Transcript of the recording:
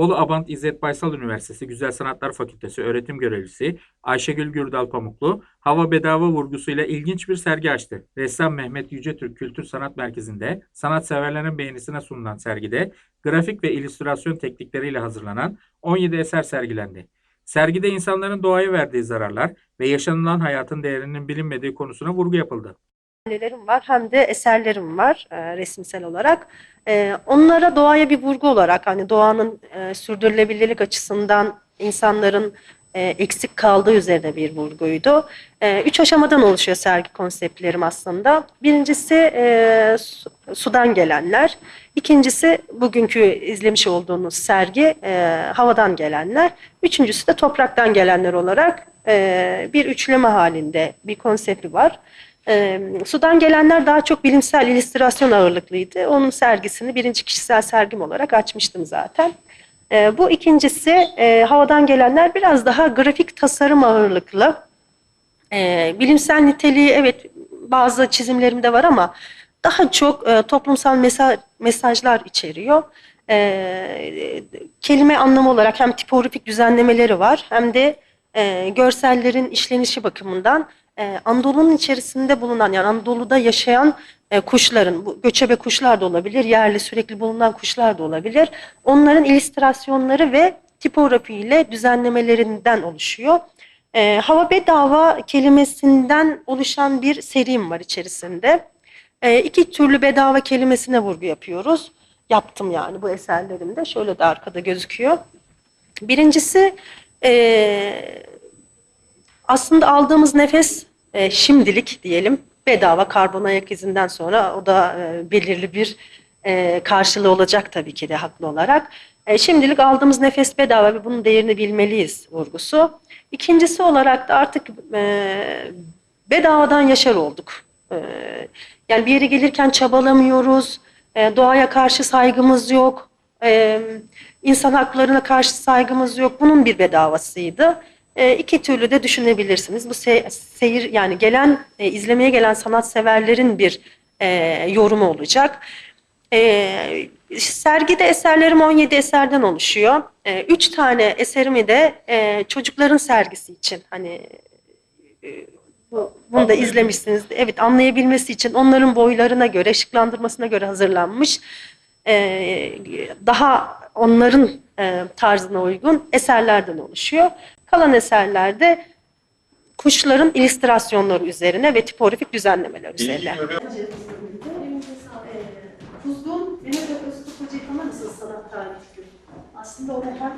Bolu Abant İzzet Baysal Üniversitesi Güzel Sanatlar Fakültesi öğretim görevlisi Ayşegül Gürdal Pamuklu, hava bedava vurgusuyla ilginç bir sergi açtı. Ressam Mehmet Yücetürk Kültür Sanat Merkezi'nde sanatseverlerin beğenisine sunulan sergide grafik ve illüstrasyon teknikleriyle hazırlanan 17 eser sergilendi. Sergide insanların doğaya verdiği zararlar ve yaşanılan hayatın değerinin bilinmediği konusuna vurgu yapıldı. Annelerim var hem de eserlerim var e, resimsel olarak. E, onlara doğaya bir vurgu olarak hani doğanın e, sürdürülebilirlik açısından insanların e, eksik kaldığı üzerine bir vurguydu. E, üç aşamadan oluşuyor sergi konseptlerim aslında. Birincisi e, su- sudan gelenler. İkincisi bugünkü izlemiş olduğunuz sergi e, havadan gelenler. Üçüncüsü de topraktan gelenler olarak e, bir üçleme halinde bir konsepti var. Sudan gelenler daha çok bilimsel illüstrasyon ağırlıklıydı. Onun sergisini birinci kişisel sergim olarak açmıştım zaten. Bu ikincisi havadan gelenler biraz daha grafik tasarım ağırlıklı. Bilimsel niteliği evet bazı çizimlerimde var ama daha çok toplumsal mesaj, mesajlar içeriyor. Kelime anlamı olarak hem tipografik düzenlemeleri var hem de e, görsellerin işlenişi bakımından e, Anadolu'nun içerisinde bulunan yani Anadolu'da yaşayan e, kuşların, bu göçebe kuşlar da olabilir, yerli sürekli bulunan kuşlar da olabilir. Onların illüstrasyonları ve tipografiyle düzenlemelerinden oluşuyor. E, hava bedava kelimesinden oluşan bir serim var içerisinde. E, iki türlü bedava kelimesine vurgu yapıyoruz. Yaptım yani bu eserlerimde. Şöyle de arkada gözüküyor. Birincisi e, aslında aldığımız nefes e, şimdilik diyelim bedava karbon ayak izinden sonra o da e, belirli bir e, karşılığı olacak tabii ki de haklı olarak. E, şimdilik aldığımız nefes bedava ve bunun değerini bilmeliyiz vurgusu. İkincisi olarak da artık e, bedavadan yaşar olduk. E, yani bir yere gelirken çabalamıyoruz, e, doğaya karşı saygımız yok, e, insan haklarına karşı saygımız yok. Bunun bir bedavasıydı. E, iki türlü de düşünebilirsiniz. Bu se- seyir yani gelen e, izlemeye gelen sanatseverlerin bir e, yorumu olacak. E, sergide eserlerim 17 eserden oluşuyor. E, üç tane eserimi de e, çocukların sergisi için hani e, bu, bunu da izlemişsiniz. Evet anlayabilmesi için onların boylarına göre, ışıklandırmasına göre hazırlanmış. E, daha onların e, tarzına uygun eserlerden oluşuyor. Kalan eserlerde kuşların illüstrasyonları üzerine ve tipografik düzenlemeler üzerine. Kuzgun, Mehmet Öztürk Hoca'yı tanır mısınız sanat tarihi? Aslında o hem